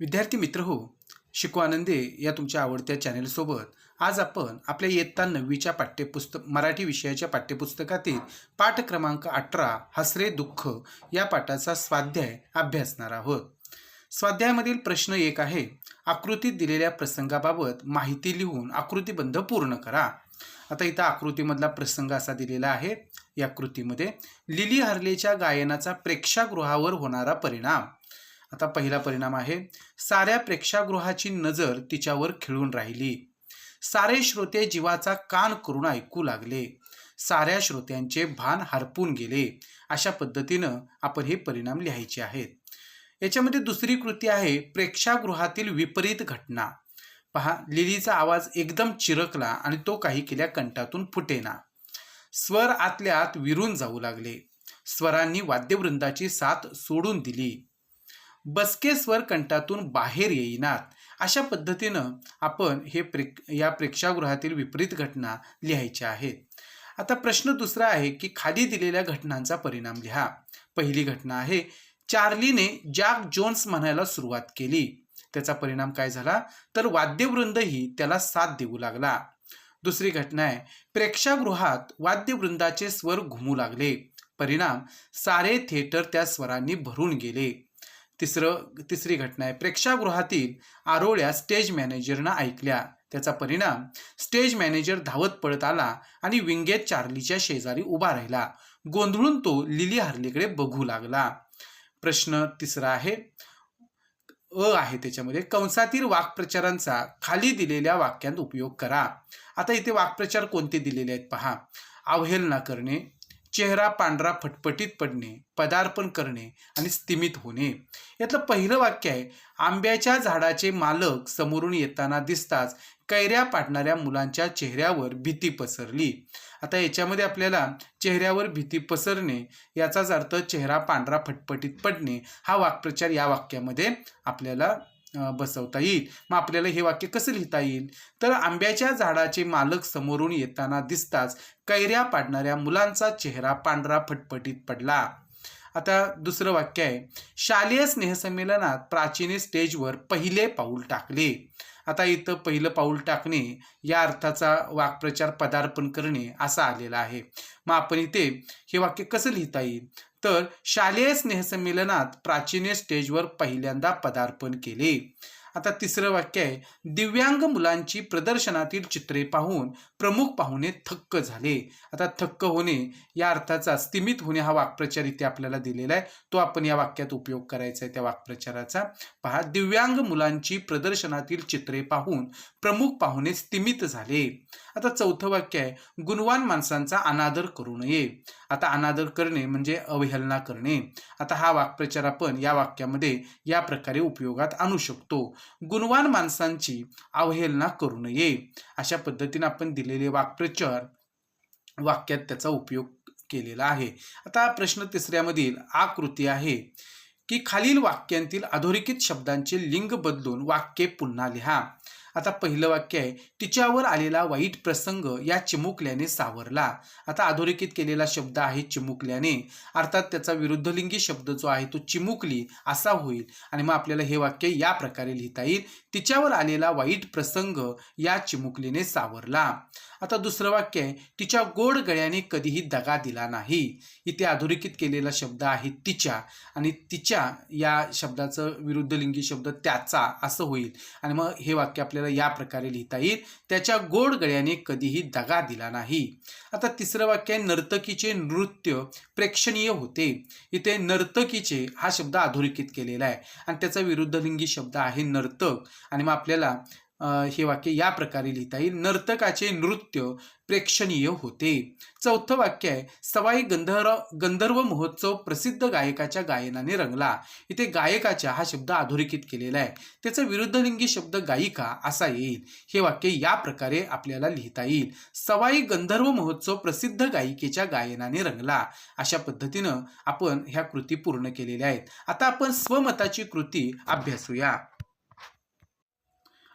विद्यार्थी मित्र हो शिकू आनंदे या तुमच्या आवडत्या चॅनेलसोबत आज आपण आपल्या इयत्ता नववीच्या पाठ्यपुस्तक मराठी विषयाच्या पाठ्यपुस्तकातील पाठ क्रमांक अठरा हसरे दुःख या पाठाचा स्वाध्याय अभ्यासणार आहोत. स्वाध्यायामधील प्रश्न एक आहे आकृतीत दिलेल्या प्रसंगाबाबत माहिती लिहून आकृतीबंध पूर्ण करा. आता इथं आकृतीमधला प्रसंग असा दिलेला आहे या कृतीमध्ये लिली हर्लेच्या गायनाचा प्रेक्षागृहावर होणारा परिणाम. आता पहिला परिणाम आहे. साऱ्या प्रेक्षागृहाची नजर तिच्यावर खिळून राहिली. सारे श्रोते जीवाचा कान करून ऐकू लागले. साऱ्या श्रोत्यांचे भान हरपून गेले. अशा पद्धतीनं आपण हे परिणाम लिहायचे आहेत. याच्यामध्ये दुसरी कृती आहे प्रेक्षागृहातील विपरीत घटना. पहा लिलीचा आवाज एकदम चिरकला आणि तो काही केल्या कंठातून फुटेना. स्वर आतल्या आत विरून जाऊ लागले. स्वरांनी वाद्यवृंदाची साथ सोडून दिली. बसके स्वर कंठातून बाहेर येईनात. अशा पद्धतीनं आपण हे प्रे या प्रेक्षागृहातील विपरीत घटना लिहायच्या आहेत. आता प्रश्न दुसरा आहे की खाली दिलेल्या घटनांचा परिणाम लिहा. पहिली घटना आहे चार्लीने जॅक जोन्स म्हणायला सुरुवात केली. त्याचा परिणाम काय झाला? तर वाद्यवृंदही त्याला साथ देऊ लागला. दुसरी घटना आहे प्रेक्षागृहात वाद्यवृंदाचे स्वर घुमू लागले. परिणाम सारे थिएटर त्या स्वरांनी भरून गेले. तिसरं तिसरी घटना आहे. प्रेक्षागृहातील आरोळ्या स्टेज मॅनेजरनं ऐकल्या. त्याचा परिणाम स्टेज मॅनेजर धावत पळत आला आणि विंगेत चार्लीच्या शेजारी उभा राहिला. गोंधळून तो लिली हार्लीकडे बघू लागला. प्रश्न तिसरा आहे. अ आहे त्याच्यामध्ये. कंसातील वाक्प्रचारांचा खाली दिलेल्या वाक्यांत उपयोग करा. आता इथे वाक्प्रचार कोणते दिलेले आहेत पहा. अवहेलना करणे चेहरा पांढरा फटफटीत पडणे पदार्पण करणे आणि स्तिमित होणे. यातलं पहिलं वाक्य आहे आंब्याच्या झाडाचे मालक समोरून येताना दिसताच कैऱ्या पाडणाऱ्या मुलांच्या चेहऱ्यावर भीती पसरली. आता याच्यामध्ये आपल्याला चेहऱ्यावर भीती पसरणे याचाच अर्थ चेहरा पांढरा फटफटीत पडणे हा वाक्प्रचार या वाक्यामध्ये आपल्याला बसवता येईल. मग आपल्याला हे वाक्य कसं लिहिता येईल? तर आंब्याच्या झाडाचे मालक समोरून येताना दिसताच कैऱ्या पाडणाऱ्या मुलांचा चेहरा पांढरा फटफटीत पडला. आता दुसरं वाक्य आहे. शालेय स्नेहसंमेलनात प्राचीने स्टेजवर पहिले पाऊल टाकले. आता इथं पहिलं पाऊल टाकणे या अर्थाचा वाक्प्रचार पदार्पण करणे असा आलेला आहे. मग आपण इथे हे वाक्य कसं लिहिता येईल? तर शालेय स्नेहसंमेलनात प्राचीने स्टेजवर पहिल्यांदा पदार्पण केले. आता तिसरं वाक्य आहे. दिव्यांग मुलांची प्रदर्शनातील चित्रे पाहून प्रमुख पाहुणे थक्क झाले. आता थक्क होणे या अर्थाचा स्तिमित होणे हा वाक्प्रचार इथे आपल्याला दिलेला आहे. तो आपण या वाक्यात उपयोग करायचा आहे त्या वाक्प्रचाराचा. पहा दिव्यांग मुलांची प्रदर्शनातील चित्रे पाहून प्रमुख पाहुणे स्तिमित झाले. आता चौथं वाक्य आहे गुणवान माणसांचा अनादर करू नये. आता अनादर करणे म्हणजे अवहेलना करणे. आता हा वाक्प्रचार आपण या वाक्यामध्ये या प्रकारे उपयोगात आणू शकतो. गुणवान माणसांची अवहेलना करू नये. अशा पद्धतीने आपण दिलेले वाक्प्रचार वाक्यात त्याचा उपयोग केलेला आहे. आता प्रश्न तिसऱ्यामधील आकृती आहे की खालील वाक्यांतील अधोरेखित शब्दांचे लिंग बदलून वाक्ये पुन्हा लिहा. आता पहिलं वाक्य आहे तिच्यावर आलेला वाईट प्रसंग या चिमुकल्याने सावरला. आता अधोरेखित केलेला शब्द आहे चिमुकल्याने. अर्थात त्याचा विरुद्धलिंगी शब्द जो आहे तो चिमुकली असा होईल. आणि मग आपल्याला हे वाक्य या प्रकारे लिहिता येईल तिच्यावर आलेला वाईट प्रसंग या चिमुकलीने सावरला. आता दुसरं वाक्य आहे तिच्या गोड गळ्याने कधीही दगा दिला नाही. इथे अधोरेखित केलेला शब्द आहे तिच्या. आणि तिच्या या शब्दाचं विरुद्धलिंगी शब्द त्याचा असं होईल. आणि मग हे वाक्य आपल्याला या प्रकारे लिहिता येईल त्याच्या गोड गळ्याने कधीही दगा दिला नाही. आता तिसरं वाक्य आहे नर्तकीचे नृत्य प्रेक्षणीय होते. इथे नर्तकीचे हा शब्द अधोरेखित केलेला आहे. आणि त्याचा विरुद्धलिंगी शब्द आहे नर्तक. आणि मग आपल्याला हे वाक्य या प्रकारे लिहिता येईल. नर्तकाचे नृत्य प्रेक्षणीय होते. चौथं वाक्य आहे सवाई गंधर्व गंधर्व महोत्सव प्रसिद्ध गायकाच्या गायनाने रंगला. इथे गायकाच्या हा शब्द अधोरेखित केलेला आहे. त्याचा विरुद्धलिंगी शब्द गायिका असा येईल. हे वाक्य या प्रकारे आपल्याला लिहिता येईल. सवाई गंधर्व महोत्सव प्रसिद्ध गायिकेच्या गायनाने रंगला. अशा पद्धतीनं आपण ह्या कृती पूर्ण केलेल्या आहेत. आता आपण स्वमताची कृती अभ्यासूया.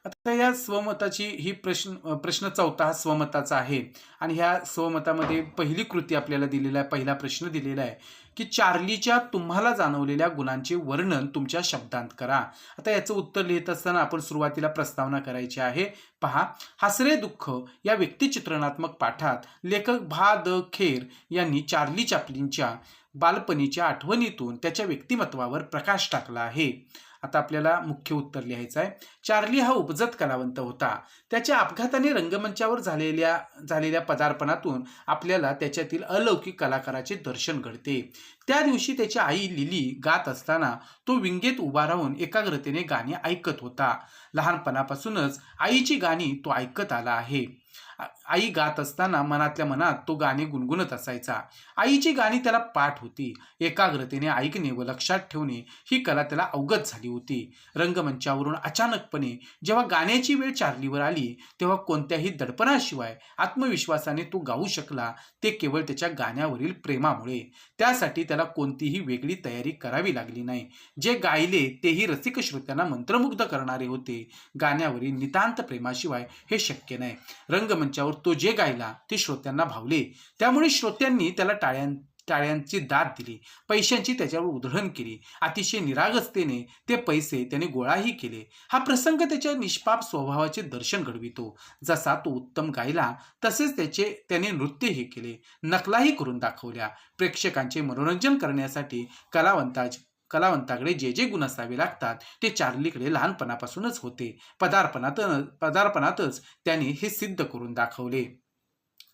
आता या स्वमताची ही प्रश्न प्रश्न चौथा हा स्वमताचा आहे. आणि ह्या स्वमतामध्ये पहिली कृती आपल्याला दिलेला आहे पहिला प्रश्न दिलेला आहे की चार्लीच्या तुम्हाला जाणवलेल्या गुणांचे वर्णन तुमच्या शब्दांत करा. आता याचं उत्तर लिहित असताना आपण सुरुवातीला प्रस्तावना करायची आहे. पहा हसरे दुःख या व्यक्तिचित्रणात्मक पाठात लेखक भा द खेर यांनी चार्ली चॅपलिनच्या बालपणीच्या आठवणीतून त्याच्या व्यक्तिमत्वावर प्रकाश टाकला आहे. आता आपल्याला मुख्य उत्तर लिहायचं आहे. चार्ली हा उपजत कलावंत होता. त्याच्या अपघाताने रंगमंचावर झालेल्या झालेल्या पदार्पणातून आपल्याला त्याच्यातील अलौकिक कलाकाराचे दर्शन घडते. त्या दिवशी त्याची आई लिली गात असताना तो विंगेत उभा राहून एकाग्रतेने गाणी ऐकत होता. लहानपणापासूनच आईची गाणी तो ऐकत आला आहे. आई गात असताना मनातल्या मनात तो गाणे गुणगुणत असायचा. आईची गाणी त्याला पाठ होती. एकाग्रतेने ऐकणे व लक्षात ठेवणे ही कला त्याला अवगत झाली होती. रंगमंचावरून अचानकपणे जेव्हा गाण्याची वेळ चार्लीवर आली तेव्हा कोणत्याही दडपणाशिवाय आत्मविश्वासाने तो गाऊ शकला. ते केवळ त्याच्या गाण्यावरील प्रेमामुळे. त्यासाठी त्याला कोणतीही वेगळी तयारी करावी लागली नाही. जे गायले तेही रसिक श्रोत्यांना मंत्रमुग्ध करणारे होते. गाण्यावरील नितांत प्रेमाशिवाय हे शक्य नाही. रंगमंचावर तो जे गायला ते श्रोत्यांना भावले. त्यामुळे श्रोत्यांनी त्याला टाळ्यां टाळ्यांची दाद दिली. पैशांची त्याच्यावर उधळण केली. अतिशय निरागसतेने ते पैसे त्याने गोळाही केले. हा प्रसंग त्याच्या निष्पाप स्वभावाचे दर्शन घडवितो. जसा तो उत्तम गायला तसेच त्याचे त्याने नृत्यही केले. नकलाही करून दाखवल्या. प्रेक्षकांचे मनोरंजन करण्यासाठी कलावंताज कलावंताकडे जे जे गुण असावे लागतात ते चार्लीकडे लहानपणापासूनच होते. पदार्पणात पदार्पणातच त्याने हे सिद्ध करून दाखवले.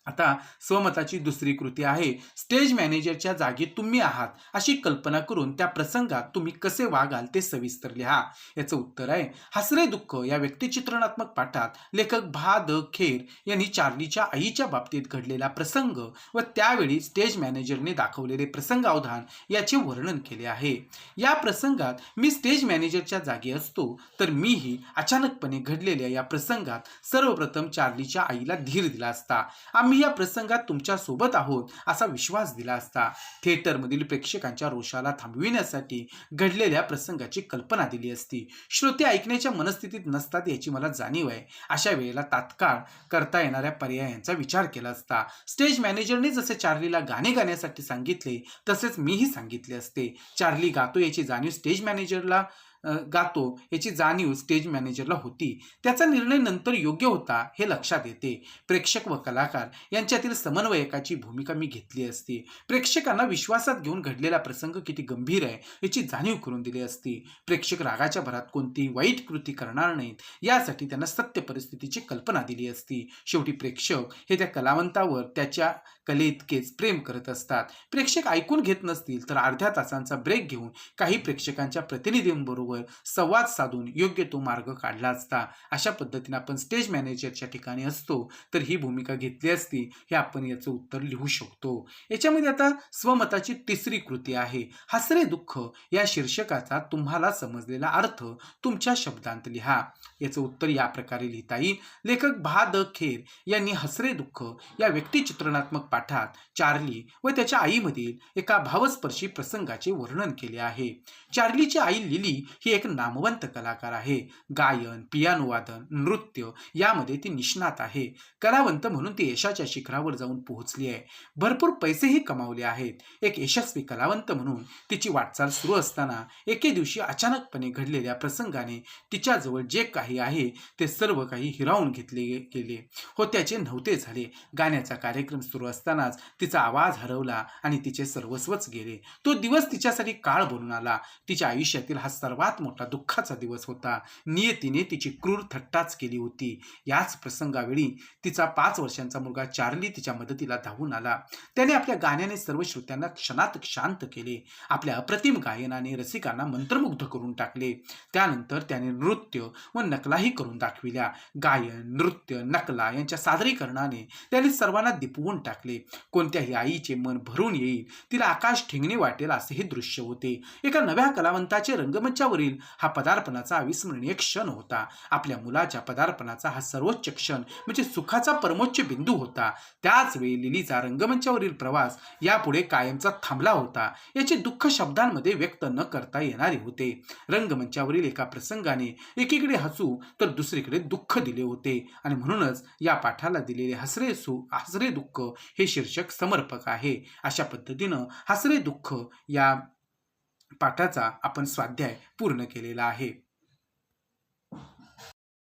आता स्वमताची दुसरी कृती आहे. स्टेज मॅनेजरच्या जागी तुम्ही आहात. अशी कल्पना करून त्या प्रसंगात तुम्ही कसे वागाल ते सविस्तर लिहा. याचं उत्तर आहे हसरे दुःख या व्यक्तिचित्रणात्मक पाठात लेखक भा द खेर यांनी चार्लीच्या आईच्या बाबतीत घडलेला प्रसंग व त्यावेळी स्टेज मॅनेजरने दाखवलेले प्रसंगावधान याचे वर्णन केले आहे. या प्रसंगात मी स्टेज मॅनेजरच्या जागी असतो तर मीही अचानकपणे घडलेल्या या प्रसंगात सर्वप्रथम चार्लीच्या आईला धीर दिला असता. आम्ही या प्रसंगात तुमच्यासोबत आहोत असा विश्वास दिला असता. थिएटरमधील प्रेक्षकांच्या रोषाला थांबविण्यासाठी घडलेल्या प्रसंगाची कल्पना दिली असती. श्रोते ऐकण्याच्या मनस्थितीत नसतात याची मला जाणीव आहे. अशा वेळेला तात्काळ करता येणाऱ्या पर्यायांचा विचार केला असता. स्टेज मॅनेजरने जसे चार्लीला गाणे गाण्यासाठी सांगितले तसेच मीही सांगितले असते. चार्ली गातो याची जाणीव स्टेज मॅनेजरला गातो याची जाणीव स्टेज मॅनेजरला होती. त्याचा निर्णय नंतर योग्य होता हे लक्षात येते. प्रेक्षक व कलाकार यांच्यातील समन्वयकाची भूमिका मी घेतली असती. प्रेक्षकांना विश्वासात घेऊन घडलेला प्रसंग किती गंभीर आहे याची जाणीव करून दिली असती. प्रेक्षक रागाच्या भरात कोणतीही वाईट कृती करणार नाहीत यासाठी त्यांना सत्य परिस्थितीची कल्पना दिली असती. शेवटी प्रेक्षक हे त्या कलावंतावर त्याच्या कलेइतकेच प्रेम करत असतात. प्रेक्षक ऐकून घेत नसतील तर अर्ध्या तासांचा ब्रेक घेऊन काही प्रेक्षकांच्या प्रतिनिधींबरोबर संवाद साधून योग्य तो मार्ग काढला असता. अशा पद्धतीने आपण स्टेज मॅनेजरच्या ठिकाणी असतो तर ही भूमिका घेतली असती हे आपण याचं उत्तर लिहू शकतो. याच्यामध्ये आता स्वमताची तिसरी कृती आहे. हसरे दुःख या शीर्षकाचा तुम्हाला समजलेला अर्थ तुमच्या शब्दांत लिहा. याचं उत्तर या प्रकारे लिहिता येईल. लेखक भा द खेर यांनी हसरे दुःख या व्यक्तिचित्रणात्मक पाठात चार्ली व त्याच्या आईमधील एका भावस्पर्शी प्रसंगाचे वर्णन केले आहे. चार्लीची आई लिली ही एक नामवंत कलाकार आहे. गायन पियानो वादन नृत्य यामध्ये ती निष्णात आहे. कलावंत म्हणून ती यशाच्या शिखरावर जाऊन पोहोचली आहे. भरपूर पैसेही कमावले आहेत. एक यशस्वी कलावंत म्हणून तिची वाटचाल सुरू असताना एके दिवशी अचानकपणे घडलेल्या प्रसंगाने तिच्याजवळ जे काही आहे ते सर्व काही हिरावून घेतले गेले. हो त्याचे नव्हते झाले. गाण्याचा कार्यक्रम सुरू असतानाच तिचा आवाज हरवला आणि तिचे सर्वस्वच गेले. तो दिवस तिच्यासाठी काळ बनून आला. तिच्या आयुष्यातील हा सर्वात मोठा दुःखाचा दिवस होता. नियतीने तिची क्रूर थट्टाच केली होती. याच प्रसंगावेळी तिचा पाच वर्षांचा मुलगा चार्ली तिच्या मदतीला धावून आला. त्याने आपल्या गाण्याने सर्व श्रोत्यांना क्षणात शांत केले. आपल्या अप्रतिम गायनाने रसिकांना मंत्रमुग्ध करून टाकले. त्यानंतर त्याने नृत्य व नकलाही करून दाखविल्या. गायन नृत्य नकला यांच्या सादरीकरणाने त्याने सर्वांना दिपवून टाकले. कोणत्याही आईचे मन भरून येईल. तिला आकाश ठेंगणे वाटेल असे हे दृश्य होते. एका नव्या कलावंताचे रंगमंचावर रंगमंचावरील हा पदार्पणाचा अविस्मरणीय क्षण होता. आपल्या मुलाच्या पदार्पणाचा हा सर्वोच्च क्षण म्हणजे सुखाचा परमोच्च बिंदू होता. त्याच वेळी लिलीचा रंगमंचावरील प्रवास यापुढे कायमचा थांबला होता. याचे दुःख शब्दांमध्ये व्यक्त न करता येणारे होते. रंगमंचावरील एका प्रसंगाने एकीकडे हसू तर दुसरीकडे दुःख दिले होते. आणि म्हणूनच या पाठाला दिलेले हसरे सु हसरे दुःख हे शीर्षक समर्पक आहे. अशा पद्धतीनं हसरे दुःख या पाठाचा आपण स्वाध्याय पूर्ण केलेला आहे.